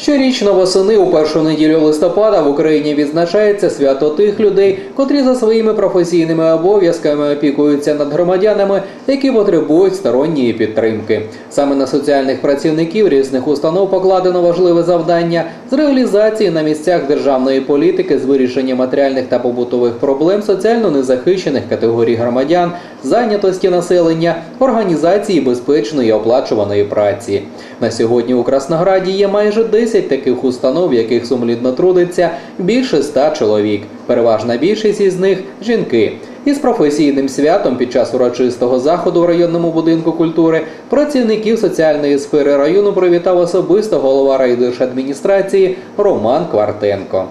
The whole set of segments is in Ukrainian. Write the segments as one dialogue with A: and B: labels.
A: Щорічно восени у першу неділю листопада в Україні відзначається свято тих людей, котрі за своїми професійними обов'язками опікуються над громадянами, які потребують сторонньої підтримки. Саме на соціальних працівників різних установ покладено важливе завдання з реалізації на місцях державної політики з вирішення матеріальних та побутових проблем соціально незахищених категорій громадян, зайнятості населення, організації безпечної оплачуваної праці. На сьогодні у Краснограді є майже 10 таких установ, яких сумлінно трудиться більше ста чоловік. Переважна більшість із них жінки. Із професійним святом під час урочистого заходу в районному будинку культури працівників соціальної сфери району привітав особисто голова райдержадміністрації Роман Квартенко.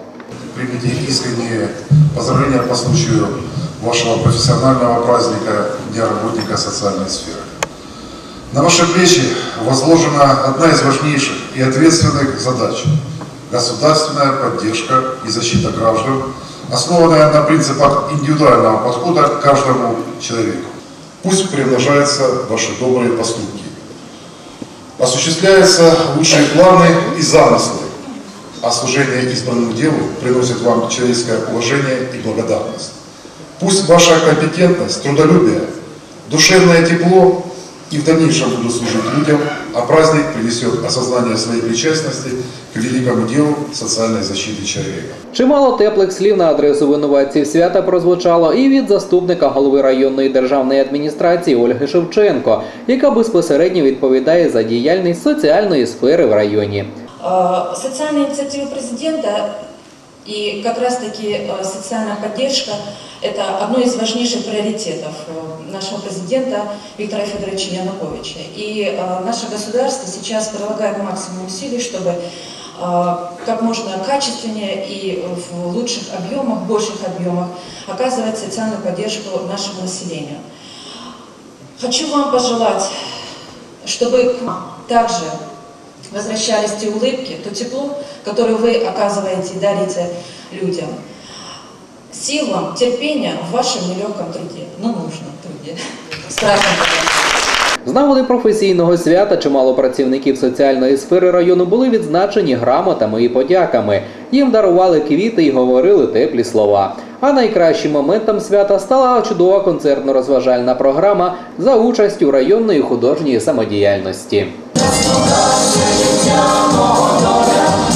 B: Примите искренние поздравления по случаю вашего профессионального праздника Дня работника социальной сферы. На ваши плечи возложена одна из важнейших и ответственных задач – государственная поддержка и защита граждан, основанная на принципах индивидуального подхода к каждому человеку. Пусть приумножаются ваши добрые поступки. Осуществляются лучшие планы и замыслы, а служение избранному делу приносит вам человеческое уважение и благодарность. Пусть ваша компетентность, трудолюбие, душевное тепло и в дальнейшем будут служить людям, а праздник принесет осознание своей причастности к великому делу социальной защиты человека.
A: Чимало теплих слів на адресу винуватців свята прозвучало і від заступника голови районної державної адміністрації Ольги Шевченко, яка безпосередньо відповідає за діяльність соціальної сфери в районі.
C: Э, Социальные инициативы президента и как раз-таки э, социальная поддержка – это одно из важнейших приоритетов э, нашего президента Виктора Федоровича Януковича. И э, наше государство сейчас прилагает максимум усилий, чтобы как можно качественнее и в лучших объемах, больших объемах оказывать социальную поддержку нашему населению. Хочу вам пожелать, чтобы также возвращались те улыбки, то тепло, которое вы оказываете и дарите людям. Сил вам, терпения в вашем нелегком труде, но нужном труде. С праздником!
A: З нагоди професійного свята чимало працівників соціальної сфери району були відзначені грамотами і подяками. Їм дарували квіти і говорили теплі слова. А найкращим моментом свята стала чудова концертно-розважальна програма за участю районної художньої самодіяльності. siamo d'ora,